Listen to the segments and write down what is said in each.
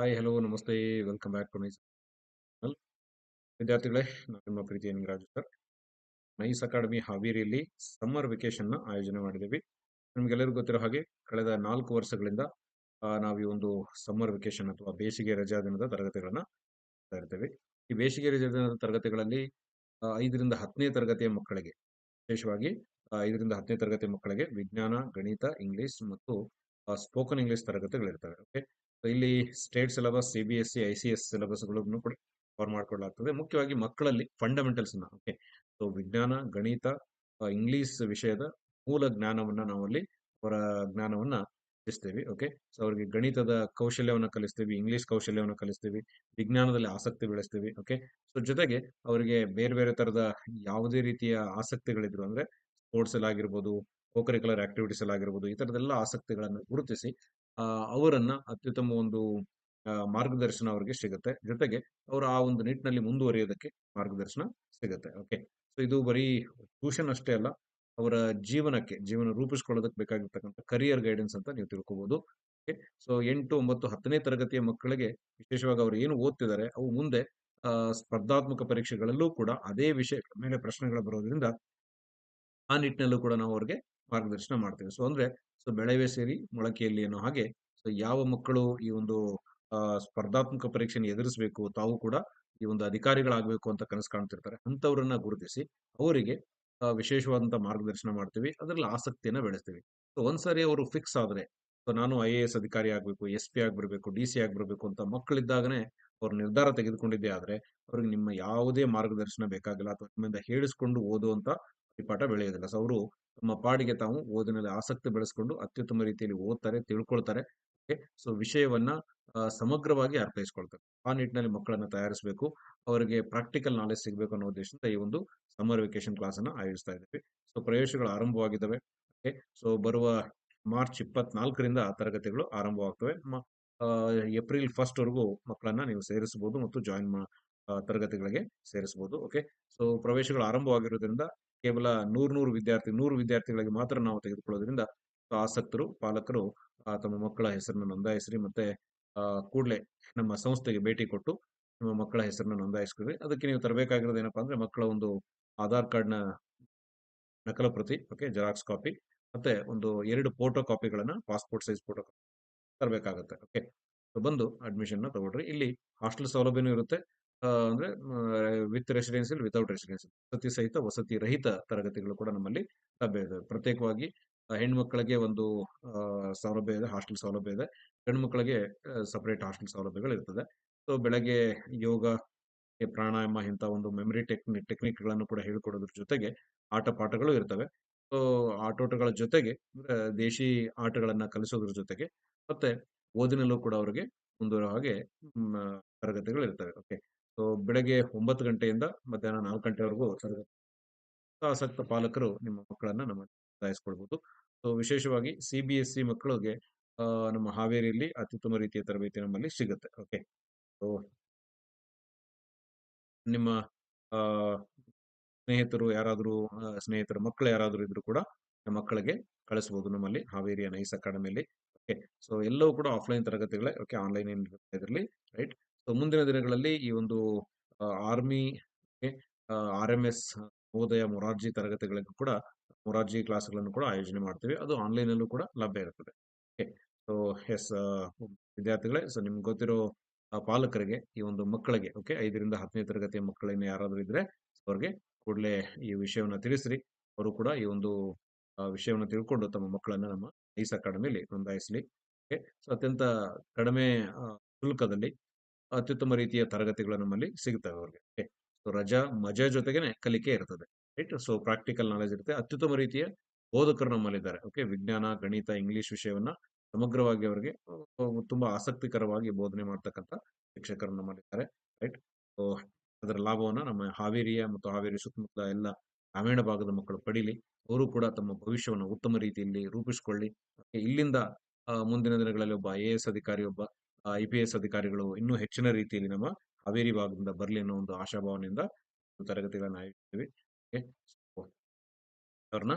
Hi, hello, ನಮಸ್ತೆ, welcome back to my channel. ವಿದ್ಯಾರ್ಥಿಗಳೇ, ನಾನು ನಿಮ್ಮ ಪ್ರೀತಿಯ ನಿಂಗರಾಜು ಸರ್. ನೈಸ್ ಅಕಾಡೆಮಿ ಹಾವೇರಿಯಲ್ಲಿ ಸಮ್ಮರ್ ವೆಕೇಶನ್ನ ಆಯೋಜನೆ ಮಾಡಿದ್ದೀವಿ. ನಿಮಗೆಲ್ಲರಿಗೂ ಗೊತ್ತಿರೋ ಹಾಗೆ ಕಳೆದ ನಾಲ್ಕು ವರ್ಷಗಳಿಂದ ನಾವು ಈ ಒಂದು ಸಮ್ಮರ್ ವೆಕೇಶನ್ ಅಥವಾ ಬೇಸಿಗೆ ರಜಾ ದಿನದ ತರಗತಿಗಳನ್ನ ಇರ್ತೇವೆ. ಈ ಬೇಸಿಗೆ ರಜಾ ದಿನದ ತರಗತಿಗಳಲ್ಲಿ ಐದರಿಂದ ಹತ್ತನೇ ತರಗತಿಯ ಮಕ್ಕಳಿಗೆ, ವಿಶೇಷವಾಗಿ ಐದರಿಂದ ಹತ್ತನೇ ತರಗತಿ ಮಕ್ಕಳಿಗೆ ವಿಜ್ಞಾನ, ಗಣಿತ, ಇಂಗ್ಲಿಷ್ ಮತ್ತು ಸ್ಪೋಕನ್ ಇಂಗ್ಲಿಷ್ ತರಗತಿಗಳಿರ್ತವೆ. ಓಕೆ ಇಲ್ಲಿ state syllabus C B S C I C S ಸಿಲೆಬಸ್ಗಳನ್ನು ಕೂಡ ಕವರ್ ಮಾಡಿಕೊಳ್ಳಲಾಗ್ತದೆ. ಮುಖ್ಯವಾಗಿ ಮಕ್ಕಳಲ್ಲಿ ಫಂಡಮೆಂಟಲ್ಸ್ನ ಓಕೆ ಸೊ ವಿಜ್ಞಾನ, ಗಣಿತ ಇಂಗ್ಲಿಷ್ ವಿಷಯದ ಮೂಲ ಜ್ಞಾನವನ್ನ ನಾವಲ್ಲಿ ಅವರ ಜ್ಞಾನವನ್ನ ಕಲಿಸ್ತೀವಿ ಓಕೆ ಸೊ ಅವರಿಗೆ ಗಣಿತದ ಕೌಶಲ್ಯವನ್ನು ಕಲಿಸ್ತೀವಿ ಇಂಗ್ಲಿಷ್ ಕೌಶಲ್ಯವನ್ನು ಕಲಿಸ್ತೀವಿ, ವಿಜ್ಞಾನದಲ್ಲಿ ಆಸಕ್ತಿ ಬೆಳೆಸ್ತೀವಿ ಓಕೆ ಸೊ ಜೊತೆಗೆ ಅವರಿಗೆ ಬೇರೆ ಬೇರೆ ತರದ ಯಾವುದೇ ರೀತಿಯ ಆಸಕ್ತಿಗಳಿದ್ರು ಅಂದ್ರೆ ಸ್ಪೋರ್ಟ್ಸ್ ಅಲ್ಲಿ ಆಗಿರ್ಬೋದು ಕೋಕರಿಕ್ಯುಲರ್ ಆಕ್ಟಿವಿಟೀಸ್ ಅಲ್ಲಿ ಆಗಿರ್ಬೋದು ಈ ತರದೆಲ್ಲ ಆಸಕ್ತಿಗಳನ್ನು ಗುರುತಿಸಿ ಅವರನ್ನ ಅತ್ಯುತ್ತಮ ಒಂದು ಮಾರ್ಗದರ್ಶನ ಅವರಿಗೆ ಸಿಗುತ್ತೆ. ಜೊತೆಗೆ ಅವರು ಆ ಒಂದು ನಿಟ್ಟಿನಲ್ಲಿ ಮುಂದುವರಿಯೋದಕ್ಕೆ ಮಾರ್ಗದರ್ಶನ ಸಿಗುತ್ತೆ. ಓಕೆ. ಸೊ, ಇದು ಬರೀ ಟ್ಯೂಷನ್ ಅಷ್ಟೇ ಅಲ್ಲ, ಅವರ ಜೀವನಕ್ಕೆ, ಜೀವನ ರೂಪಿಸ್ಕೊಳ್ಳೋದಕ್ಕೆ ಬೇಕಾಗಿರ್ತಕ್ಕಂಥ ಕರಿಯರ್ ಗೈಡೆನ್ಸ್ ಅಂತ ನೀವು ತಿಳ್ಕೊಬಹುದು ಓಕೆ. ಸೊ, ಎಂಟು, ಒಂಬತ್ತು, ಹತ್ತನೇ ತರಗತಿಯ ಮಕ್ಕಳಿಗೆ ವಿಶೇಷವಾಗಿ ಅವರು ಏನು ಓದ್ತಿದ್ದಾರೆ, ಅವು ಮುಂದೆ ಸ್ಪರ್ಧಾತ್ಮಕ ಪರೀಕ್ಷೆಗಳಲ್ಲೂ ಕೂಡ ಅದೇ ವಿಷಯ ಮೇಲೆ ಪ್ರಶ್ನೆಗಳು ಬರೋದ್ರಿಂದ ಆ ನಿಟ್ಟಿನಲ್ಲೂ ಕೂಡ ನಾವು ಅವ್ರಿಗೆ ಮಾರ್ಗದರ್ಶನ ಮಾಡ್ತೀವಿ. ಸೊ, ಅಂದ್ರೆ ಸೊ, ಬೆಳೆವೇ ಸೇರಿ ಮೊಳಕೆಯಲ್ಲಿ ಅನ್ನೋ ಹಾಗೆ. ಸೊ, ಯಾವ ಮಕ್ಕಳು ಈ ಒಂದು ಸ್ಪರ್ಧಾತ್ಮಕ ಪರೀಕ್ಷೆಯನ್ನು ಎದುರಿಸಬೇಕು, ತಾವು ಕೂಡ ಈ ಒಂದು ಅಧಿಕಾರಿಗಳಾಗಬೇಕು ಅಂತ ಕನಸು ಕಾಣ್ತಿರ್ತಾರೆ. ಅಂಥವ್ರನ್ನ ಗುರುತಿಸಿ, ಅವರಿಗೆ ವಿಶೇಷವಾದಂಥ ಮಾರ್ಗದರ್ಶನ ಮಾಡ್ತೀವಿ, ಅದರಲ್ಲಿ ಆಸಕ್ತಿಯನ್ನ ಬೆಳೆಸ್ತೀವಿ. ಸೊ, ಒಂದ್ಸರಿ ಅವರು ಫಿಕ್ಸ್ ಆದ್ರೆ, ಸೊ, ನಾನು ಐ ಎ ಎಸ್ ಅಧಿಕಾರಿ ಆಗಬೇಕು, ಎಸ್ ಪಿ ಆಗಿಬಿಡ್ಬೇಕು, ಡಿ ಸಿ ಆಗಿಬಿಡ್ಬೇಕು ಅಂತ ಮಕ್ಕಳಿದ್ದಾಗನೇ ಅವ್ರ ನಿರ್ಧಾರ ತೆಗೆದುಕೊಂಡಿದ್ದೇ ಆದರೆ, ಅವ್ರಿಗೆ ನಿಮ್ಮ ಯಾವುದೇ ಮಾರ್ಗದರ್ಶನ ಬೇಕಾಗಿಲ್ಲ, ಅಥವಾ ನಿಮ್ಮಿಂದ ಹೇಳಿಸ್ಕೊಂಡು ಓದುವಂಥ ಈ ಪಾಠ ಬೆಳೆಯೋದಿಲ್ಲ. ಸೊ, ಅವರು ತಮ್ಮ ಪಾಡಿಗೆ ತಾವು ಓದಿನಲ್ಲಿ ಆಸಕ್ತಿ ಬೆಳೆಸ್ಕೊಂಡು ಅತ್ಯುತ್ತಮ ರೀತಿಯಲ್ಲಿ ಓದ್ತಾರೆ, ತಿಳ್ಕೊಳ್ತಾರೆ. ಸೊ, ವಿಷಯವನ್ನ ಸಮಗ್ರವಾಗಿ ಅರ್ಥೈಸ್ಕೊಳ್ತಾರೆ. ಆ ನಿಟ್ಟಿನಲ್ಲಿ ಮಕ್ಕಳನ್ನ ತಯಾರಿಸಬೇಕು. ಅವರಿಗೆ ಪ್ರಾಕ್ಟಿಕಲ್ ನಾಲೆಜ್ ಸಿಗಬೇಕು ಅನ್ನೋ ಉದ್ದೇಶದಿಂದ ಈ ಒಂದು ಸಮ್ಮರ್ ವೆಕೇಶನ್ ಕ್ಲಾಸ್ ಅನ್ನ ಆಯೋಜಿಸ್ತಾ ಇದ್ದೀವಿ. ಸೊ, ಪ್ರವೇಶಗಳು ಆರಂಭವಾಗಿದ್ದಾವೆ. ಸೊ, ಬರುವ ಮಾರ್ಚ್ ಇಪ್ಪತ್ನಾಲ್ಕರಿಂದ ತರಗತಿಗಳು ಆರಂಭವಾಗ್ತವೆ. ಏಪ್ರಿಲ್ ಫಸ್ಟ್ ವರೆಗೂ ಮಕ್ಕಳನ್ನ ನೀವು ಸೇರಿಸಬಹುದು ಮತ್ತು ಜಾಯಿನ್ ತರಗತಿಗಳಿಗೆ ಸೇರಿಸಬಹುದು ಓಕೆ? ಸೊ, ಪ್ರವೇಶಗಳು ಆರಂಭವಾಗಿರೋದ್ರಿಂದ ಕೇವಲ ನೂರು ನೂರು ವಿದ್ಯಾರ್ಥಿ, ನೂರು ವಿದ್ಯಾರ್ಥಿಗಳಿಗೆ ಮಾತ್ರ ನಾವು ತೆಗೆದುಕೊಳ್ಳೋದ್ರಿಂದ ಆಸಕ್ತರು, ಪಾಲಕರು ತಮ್ಮ ಮಕ್ಕಳ ಹೆಸರನ್ನು ನೋಂದಾಯಿಸ್ರಿ ಮತ್ತೆ ಕೂಡಲೇ ನಮ್ಮ ಸಂಸ್ಥೆಗೆ ಭೇಟಿ ಕೊಟ್ಟು ನಿಮ್ಮ ಮಕ್ಕಳ ಹೆಸರನ್ನು ನೋಂದಾಯಿಸ್ಕೊಳ್ರಿ. ಅದಕ್ಕೆ ನೀವು ತರಬೇಕಾಗಿರೋದು ಏನಪ್ಪಾ ಅಂದ್ರೆ ಮಕ್ಕಳ ಒಂದು ಆಧಾರ್ ಕಾರ್ಡ್ನ ನಕಲ ಪ್ರತಿ, ಓಕೆ, ಜೆರಾಕ್ಸ್ ಕಾಪಿ ಮತ್ತೆ ಒಂದು ಎರಡು ಫೋಟೋ ಕಾಪಿಗಳನ್ನ, ಪಾಸ್ಪೋರ್ಟ್ ಸೈಜ್ ಫೋಟೋ ತರಬೇಕಾಗತ್ತೆ, ಓಕೆ. ಬಂದು ಅಡ್ಮಿಷನ್ನ ತಗೊಳ್ರಿ. ಇಲ್ಲಿ ಹಾಸ್ಟೆಲ್ ಸೌಲಭ್ಯನೂ ಇರುತ್ತೆ. ಅಂದ್ರೆ ವಿತ್ ರೆಸಿಡೆನ್ಸಿಯಲ್ ವಿತೌಟ್ ರೆಸಿಡೆನ್ಸಿಯಲ್ ವಸತಿ ಸಹಿತ ವಸತಿ ರಹಿತ ತರಗತಿಗಳು ಕೂಡ ನಮ್ಮಲ್ಲಿ ಲಭ್ಯ ಇದೆ. ಪ್ರತ್ಯೇಕವಾಗಿ ಹೆಣ್ಮಕ್ಳಿಗೆ ಒಂದು ಸೌಲಭ್ಯ ಇದೆ ಹಾಸ್ಟೆಲ್ ಸೌಲಭ್ಯ ಇದೆ. ಹೆಣ್ಮಕ್ಳಿಗೆ ಸಪರೇಟ್ ಹಾಸ್ಟೆಲ್ ಸೌಲಭ್ಯಗಳು ಇರ್ತದೆ. ಸೊ ಬೆಳಗ್ಗೆ ಯೋಗ ಪ್ರಾಣಾಯಾಮ ಇಂಥ ಒಂದು ಮೆಮರಿ ಟೆಕ್ನಿಕ್ ಟೆಕ್ನಿಕ್ಗಳನ್ನು ಕೂಡ ಹೇಳ್ಕೊಡೋದ್ರ ಜೊತೆಗೆ ಆಟ ಪಾಠಗಳು ಇರ್ತವೆ. ಸೊ ಆಟೋಟಗಳ ಜೊತೆಗೆ ದೇಶಿ ಆಟಗಳನ್ನ ಕಲಿಸೋದ್ರ ಜೊತೆಗೆ ಮತ್ತೆ ಓದಿನಲ್ಲೂ ಕೂಡ ಅವರಿಗೆ ಮುಂದುವರೋ ಹಾಗೆ ತರಗತಿಗಳು ಇರ್ತವೆ. ಓಕೆ ಸೊ ಬೆಳಗ್ಗೆ ಒಂಬತ್ತು ಗಂಟೆಯಿಂದ ಮಧ್ಯಾಹ್ನ ನಾಲ್ಕು ಗಂಟೆವರೆಗೂ ತರಗತಿ ಆಸಕ್ತ ಪಾಲಕರು ನಿಮ್ಮ ಮಕ್ಕಳನ್ನ ನಮ್ಮ ನೋಂದಾಯಿಸ್ಕೊಳ್ಬಹುದು ಸೊ ವಿಶೇಷವಾಗಿ ಸಿ ಬಿ ಎಸ್ ಸಿ ಮಕ್ಕಳಿಗೆ ನಮ್ಮ ಹಾವೇರಿಯಲ್ಲಿ ಅತ್ಯುತ್ತಮ ರೀತಿಯ ತರಬೇತಿ ನಮ್ಮಲ್ಲಿ ಸಿಗುತ್ತೆ. ಓಕೆ? ಸೊ ನಿಮ್ಮ ಸ್ನೇಹಿತರು ಯಾರಾದರೂ ಸ್ನೇಹಿತರ ಮಕ್ಕಳು ಯಾರಾದರೂ ಇದ್ರು ಕೂಡ ಮಕ್ಕಳಿಗೆ ಕಳಿಸಬಹುದು ನಮ್ಮಲ್ಲಿ ಹಾವೇರಿಯ ನೈಸ್ ಅಕಾಡೆಮಿಯಲ್ಲಿ. ಓಕೆ? ಸೊ ಎಲ್ಲವೂ ಕೂಡ ಆಫ್ಲೈನ್ ತರಗತಿಗಳೇ. ಓಕೆ? ಆನ್ಲೈನ್ ಇದರಲ್ಲಿ, ರೈಟ್? ಮುಂದಿನ ದಿನಗಳಲ್ಲಿ ಈ ಒಂದು army R M S Navodaya Morarji ತರಗತಿಗಳಿಗೂ ಕೂಡ, ಮೊರಾರ್ಜಿ ಕ್ಲಾಸ್ಗಳನ್ನು ಕೂಡ ಆಯೋಜನೆ ಮಾಡ್ತೀವಿ. ಅದು ಆನ್ಲೈನ್ ಅಲ್ಲೂ ಕೂಡ ಲಭ್ಯ ಇರುತ್ತದೆ. ಸೊ ಎಸ್ ವಿದ್ಯಾರ್ಥಿಗಳೇ ಸೊ ನಿಮ್ಗೆ ಗೊತ್ತಿರೋ ಪಾಲಕರಿಗೆ, ಈ ಒಂದು ಮಕ್ಕಳಿಗೆ, ಓಕೆ, ಐದರಿಂದ ಹತ್ತನೇ ತರಗತಿಯ ಮಕ್ಕಳನ್ನ ಯಾರಾದರೂ ಇದ್ರೆ ಅವ್ರಿಗೆ ಕೂಡಲೇ ಈ ವಿಷಯವನ್ನು ತಿಳಿಸ್ರಿ. ಅವರು ಕೂಡ ಈ ಒಂದು ವಿಷಯವನ್ನು ತಿಳ್ಕೊಂಡು ತಮ್ಮ ಮಕ್ಕಳನ್ನ ನಮ್ಮ ಐಸ್ ಅಕಾಡೆಮಿಯಲ್ಲಿ ನೋಂದಾಯಿಸಲಿ. ಓಕೆ. ಸೊ ಅತ್ಯಂತ ಕಡಿಮೆ ಶುಲ್ಕದಲ್ಲಿ ಅತ್ಯುತ್ತಮ ರೀತಿಯ ತರಗತಿಗಳು ನಮ್ಮಲ್ಲಿ ಸಿಗುತ್ತವೆ ಅವ್ರಿಗೆ. ರಜಾ, ಮಜಾ ಜೊತೆಗೆ ಕಲಿಕೆ ಇರ್ತದೆ. ರೈಟ್ ಸೊ ಪ್ರಾಕ್ಟಿಕಲ್ ನಾಲೆಜ್ ಇರುತ್ತೆ. ಅತ್ಯುತ್ತಮ ರೀತಿಯ ಬೋಧಕರು ನಮ್ಮಲ್ಲಿದ್ದಾರೆ. ಓಕೆ ವಿಜ್ಞಾನ, ಗಣಿತ ಇಂಗ್ಲಿಷ್ ವಿಷಯವನ್ನ ಸಮಗ್ರವಾಗಿ ಅವರಿಗೆ ತುಂಬಾ ಆಸಕ್ತಿಕರವಾಗಿ ಬೋಧನೆ ಮಾಡ್ತಕ್ಕಂಥ ಶಿಕ್ಷಕರು ನಮ್ಮಲ್ಲಿದ್ದಾರೆ. ರೈಟ್ ಸೊ ಅದರ ಲಾಭವನ್ನ ನಮ್ಮ ಹಾವೇರಿಯ ಮತ್ತು ಹಾವೇರಿ ಸುತ್ತಮುತ್ತ ಎಲ್ಲ ಗ್ರಾಮೀಣ ಭಾಗದ ಮಕ್ಕಳು ಪಡೀಲಿ. ಅವರು ಕೂಡ ತಮ್ಮ ಭವಿಷ್ಯವನ್ನು ಉತ್ತಮ ರೀತಿಯಲ್ಲಿ ರೂಪಿಸಿಕೊಳ್ಳಿ. ಇಲ್ಲಿಂದ ಮುಂದಿನ ದಿನಗಳಲ್ಲಿ ಒಬ್ಬ ಐ ಎ ಎಸ್ ಅಧಿಕಾರಿ, ಒಬ್ಬ ಐ ಪಿ ಎಸ್ ಅಧಿಕಾರಿಗಳು ಇನ್ನೂ ಹೆಚ್ಚಿನ ರೀತಿಯಲ್ಲಿ ನಮ್ಮ ಹಾವೇರಿ ಭಾಗದಿಂದ ಬರಲಿ ಅನ್ನೋ ಒಂದು ಆಶಾಭಾವನೆಯಿಂದ ತರಗತಿಗಳನ್ನ ಆಯೋಜಿಸ್ತೀವಿ ಅವ್ರನ್ನ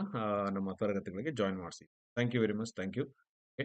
ನಮ್ಮ ತರಗತಿಗಳಿಗೆ ಜಾಯಿನ್ ಮಾಡಿಸಿ. Thank you very much thank you okay.